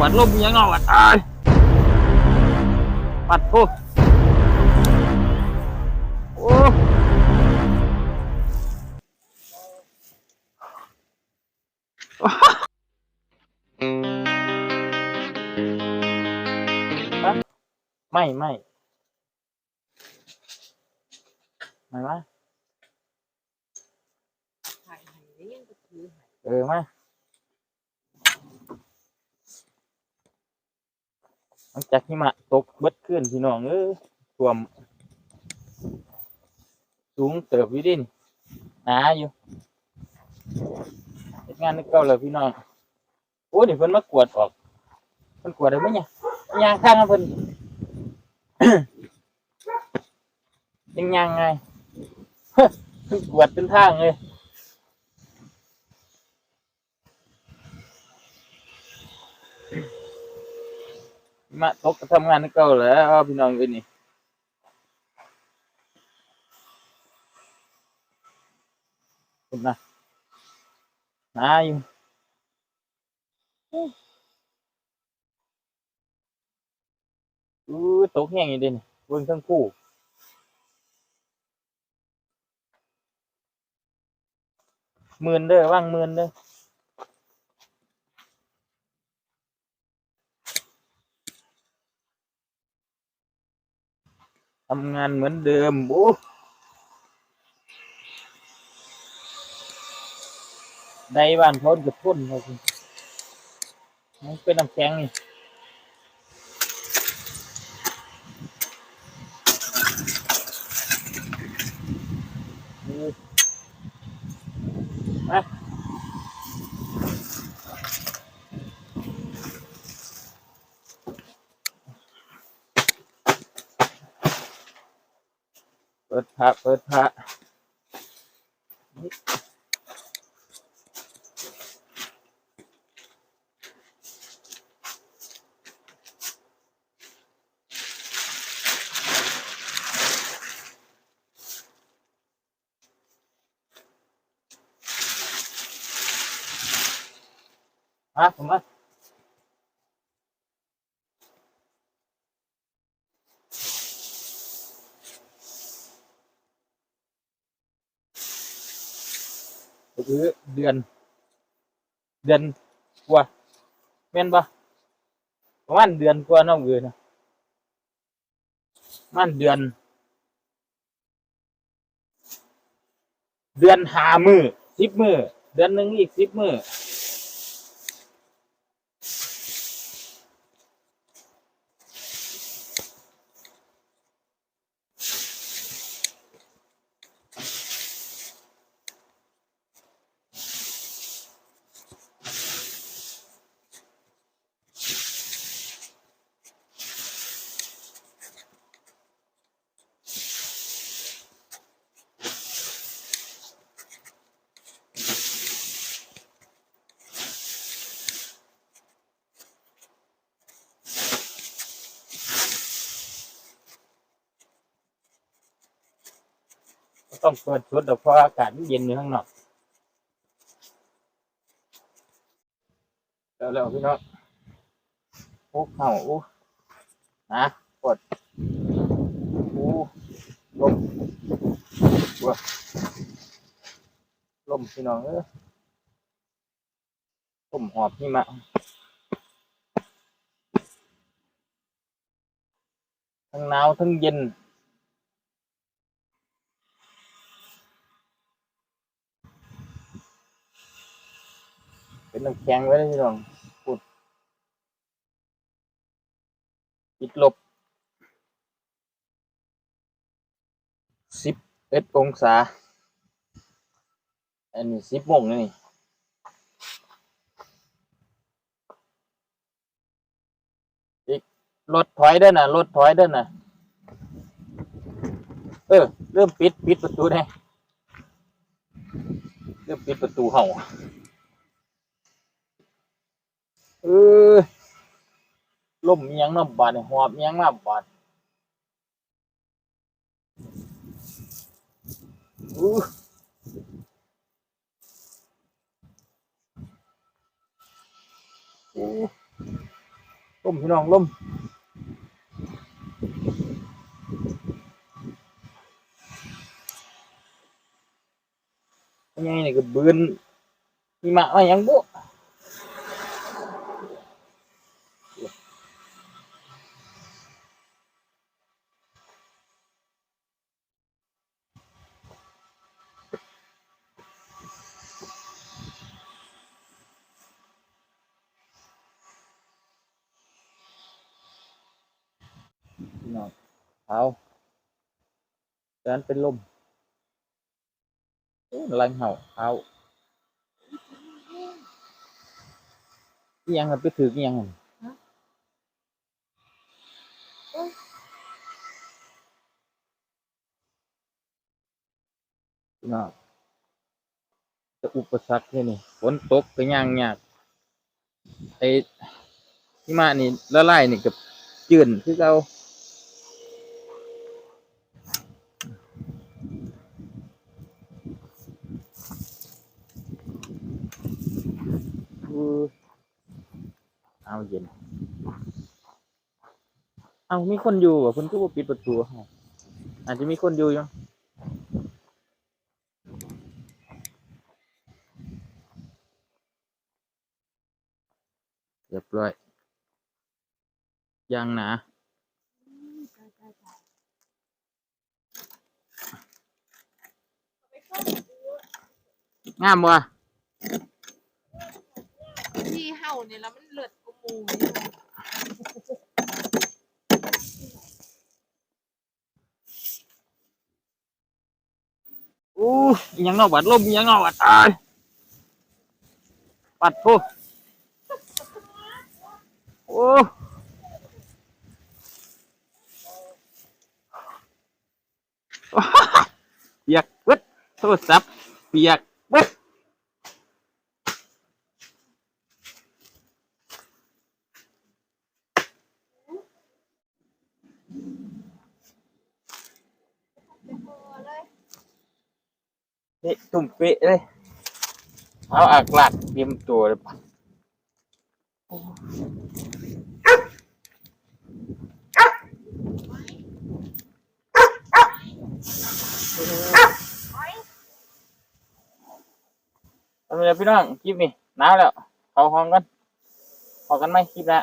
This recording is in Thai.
วัดลมมีหยังเนาะวัดตายปัดโอ้โอ้ไม่ไม่ไม่มาถ่ายให้ได้ยังก็ถือให้เออมา หลังจากที่มาตกเบิดขึ้นพี่น้องเอ้ยท่วม สูงเติบอยู่ดินหนาอยู่เฮ็ดงานนึกเก่าเลยพี่น้องโอ้เดี๋ยวเพิ่นมากวดออกเพิ่นกวดได้ไหมเนี่ยยางข้างเพิ่นยังยังไงเพิ่นกวดเป็นทางเลย มาตกก็ทำงานนึกเก่าแล้วพี่น้องเอ้ยนี่คุณนะนาอยู่อู้ตกแห้งอยู่เดินี่เบิ่งทั้งคู่หมื่นเด้อว่างหมื่นเด้อ ทำงานเหมือนเดิมโอ้ได้บ้านพ้นกับพ้นเลยมันเป็นน้ำแข็งนี่ ระเปิดพระมาผมมา รือ เดือน เดือนกว่าแม่นปะประมาณเดือนกว่าน้องเอือนะประมันเดือน เดือนหามือสิบมือเดือนหนึ่งอีกสิบมือ ต้องเปิดชุดเพราะอากาศมันเย็นอยู่ข้างนอกแล้วแล้วพี่น้องโอ้เข่าโอ้นะกดโอ้ลมว้าลมพี่น้องเออลมหอบหิมะทั้งหนาวทั้งเย็น เป็นน้ำแข็งไว้เลยพี่น้องปุดติดลบสิบเอ็ดองศา อันนี้สิบโมงนี่อีกรถถอยเด้นะรถถอยเด้นะเออ เริ่มปิด ปิดประตูได้ เริ่มปิดประตูเห่า เออล่มอิหยังน้ำบาดหอบอิหยังมาบาดอู้อล่มพี่น้องล่มยังไงนี่ก็บืนมีมามาหยังบุ๊ พี่น้องเอาจานเป็นลมลังเห่าเอายังกันไปถือยังน้องจะอุปสรรคแค่นี้ฝนตกก็ย่างยากไอ้ที่มานี่ละลายนี่กับจืนคือเรา เอาเย็น เอามีคนอยู่อะคุณก็บ่ปิดประตูให้อาจจะมีคนอยู่ยู่เรียบร้อย ยังนะงามวะ ที่เห่าเนี่ยแล้วมันเลือดกูมูนี่ว่ะ อู้อิหยังเนอกบัดลมอิหยังเนอกบัดตายปัดโอ้โอ้เปียกเบิดโทรศัพท์เปียกเบิด นี่ตุ่มเป๊ะเลย เอาอากลากเตรียมตัวเลยปะเอาเลยพี่น้องคลิปนี้หนาวแล้วเข้าห้องกันพอกันไหมคลิปละ